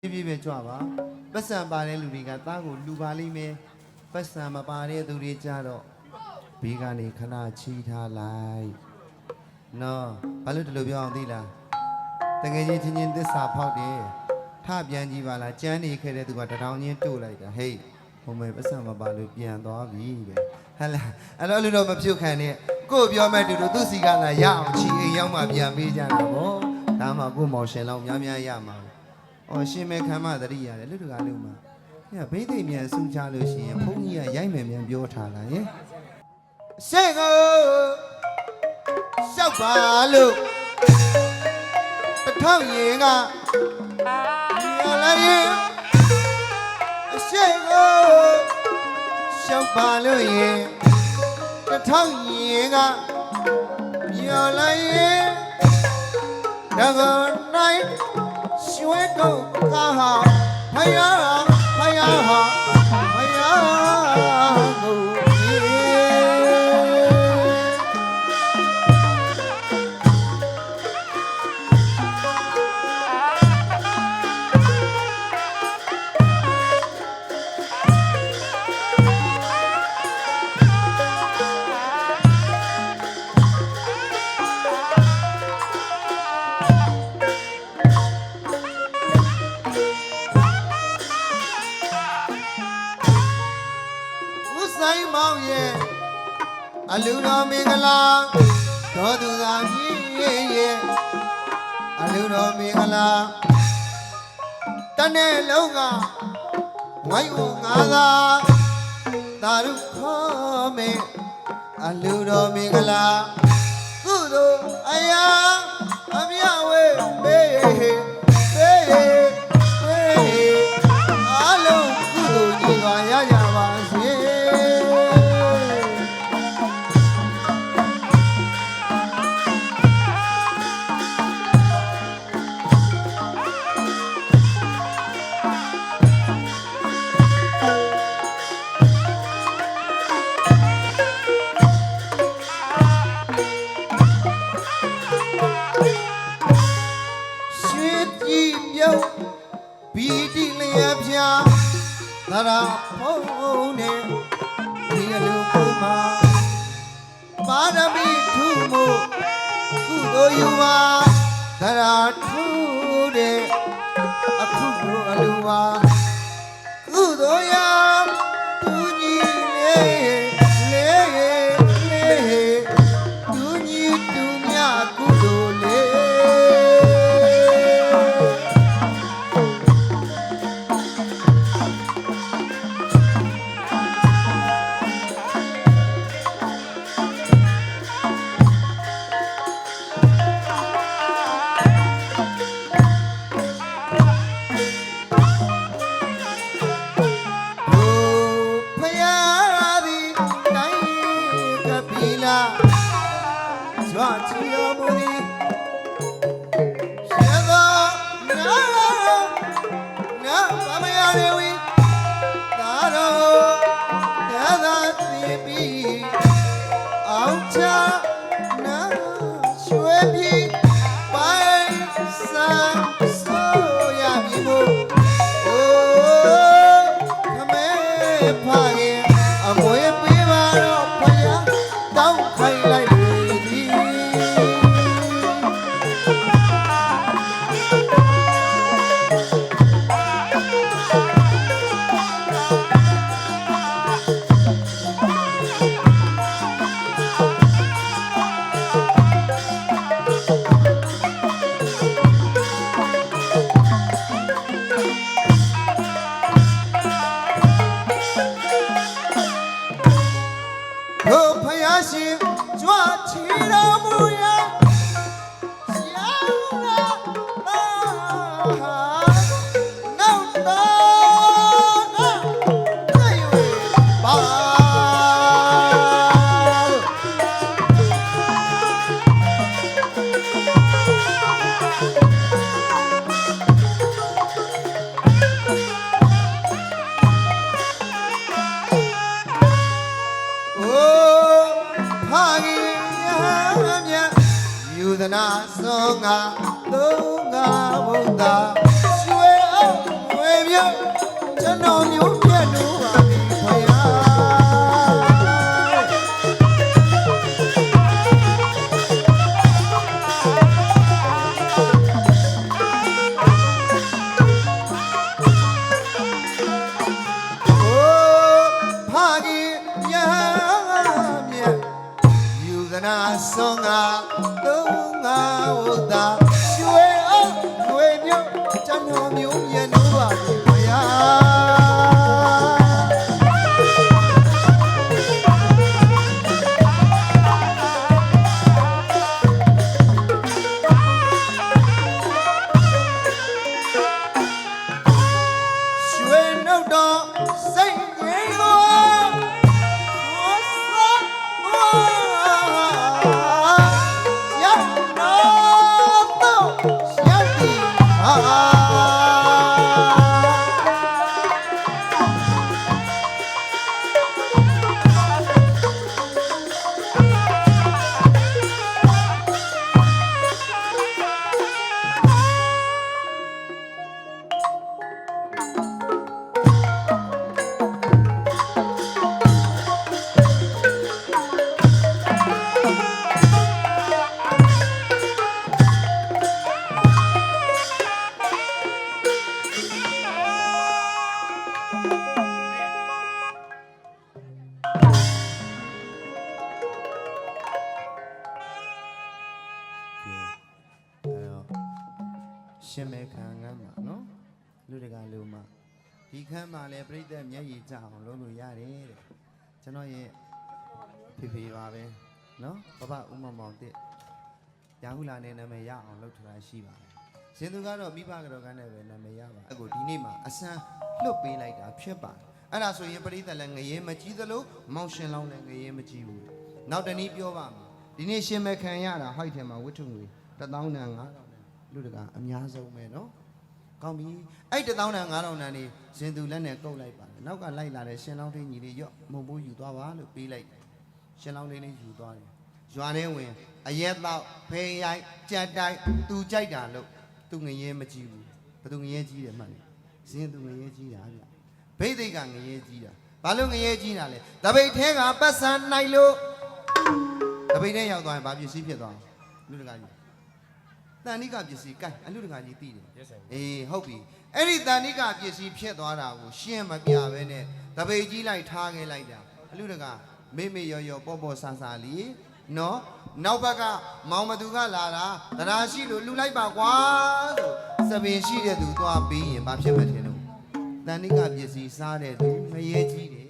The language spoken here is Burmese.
ပြည့်ပြည့်ပဲကြွပါပတ်စံပါတဲ့လူတွေကသားကိုလူပါလိမ့်မယ်ပတ်စံမပါတဲ့သူတွေကြတော့ဘေးကနေခဏချီထားလိုက်နော်ဘာလို့ဒီလိုပြောအောင်သိလားတကယ်ချင်းချင်းချင်းသစ္စာဖောက်တယ်ထပြန်ကြည့်ပါလားကြမ်းနေခဲ့တဲ့သူကတထောင်ချင်းတို့လိုက်တာဟေးဟိုမယ်ပတ်စံမပါလို့ပြန်သွားပြီပဲဟဲ့လားအဲ့တော့လူတော့မပြုတ်ခံနဲ့ကို့ပြောမဲ့တူတူသူစီကလာရအောင်ချီအိမ်ရောက်မှပြန်ပေးကြတာဗောဒါမှကို့မောင်ရှင်လောက်များများရမှာ။ အော်ရှင်မဲခံမသတိရတယ်လူတကာလုံးမှာ။ညဘိသိမြန်ဆူချလို့ရှိရင်ဘုန်းကြီးကရိုက်မယ်မြန်ပြောထားတာယင်။ရှေ့ကိုရှောက်ပါလို့ပထောက်ရင်ကရလာရင်အရှေ့ကိုရှောက်ပါလို့ရင်ပထောက်ရင်ကရလာရင်တကောနိုင် ရွှေတော့ကာဟာဖယားဖယားဟာ လူတော်မင်္ဂလာတော်သူသာကြီးရဲ့အလူတော်မင်္ဂလာတနေ့လုံးကငိုင်းဦးငါသာသာရုခေါ်မေအလူတော်မင်္ဂလာကုသိုလ်အရာအမြဝေမေမေမေ ရဖုံးနေဒီအလူပုံမှာပါရမီထူမှုကုသိုလ်ယူပါသရထူတဲ့ ကြွချီတော်မူသည်ရှေသောနာနာဗမယာရေဝီသာတော်သာသာသိပြီးအောင်ချနာရွှေပြီးပိုင်ဆ ဘုဖယားရှင်ကြွချီတော်မူ နာဆုံးကသုံးငါဝတာ ရှင်မဲခံငမ်းမှာနော်လူတကာလူမှာဒီခမ်းမှာလည်းပြိတ္တမျက်ရည်ကျအောင်လုပ်လို့ရတယ်တဲ့ကျွန်တော်ရဲ့ဖေဖေပါပဲနော်ဘဘဦးမောင်မောင်တစ်ရာဟုလာနဲ့နာမည်ရအောင်လုပ်ထတာရှိပါတယ်ရှင်သူကတော့မိဘကတော့ကနဲ့ပဲနာမည်ရပါအခုဒီနေ့မှာအစမ်းလွတ်ပေးလိုက်တာဖြစ်ပါတယ်အဲ့ဒါဆိုရင်ပြိတ္တလည်းငရဲမကြီးသလိုမောင်ရှင်လောင်းလည်းငရဲမကြီးဘူးနောက်တနည်းပြောပါမယ်ဒီနေ့ရှင်မဲခံရတာဟိုက်ထဲမှာဝတ္ထုငွေ1000နဲ့9000နဲ့ လူတကာအများဆုံးပဲနော်ကောင်းပြီအဲ့တသောင်းတန်9000တန်နေရှင်သူလက်နဲ့ကုတ်လိုက်ပါတယ်နောက်ကလိုက်လာတဲ့ရှင်လောင်းထင်းကြီးလေးရော့မုံပိုးယူသွားပါလို့ပေးလိုက်တယ်ရှင်လောင်းလေးလေးယူသွားတယ်ရွာထဲဝင်အရက်တော့ဖေးရိုက်ကြက်တိုက်သူကြိုက်တာလို့သူငရဲမကြည့်ဘူးဘသူငရဲကြီးတယ်မှတ်နေဇင်းသူငရဲကြီးတာဗျဘိသိက်ကငရဲကြီးတာဘာလို့ငရဲကြီးတာလဲတပိတ်ထဲကပတ်စံနိုင်လို့တပိတ်ထဲရောက်သွားရင်ဘာပစ္စည်းဖြစ်သွားလဲလူတကာကြီး တန်နိကပစ္စည်းကဲအလူတကာကြီးသိတယ်အေးဟုတ်ပြီအဲ့ဒီတန်နိကပစ္စည်းဖြစ်သွားတာကိုရှင်းမပြပဲနဲ့တပိတ်ကြီးလိုက်ထားခဲ့လိုက်တာအလူတကမေမေရော်ရော်ပေါ့ပေါ့ဆာဆာလီနော်နောက်ဘက်ကမောင်မသူကလာတာတရားရှိလို့လှူလိုက်ပါကွာဆိုစပင်ရှိတဲ့သူသွားပြီးရင်ဘာဖြစ်မှထင်လို့တန်နိကပစ္စည်းစားတဲ့သူမရဲကြီးတယ်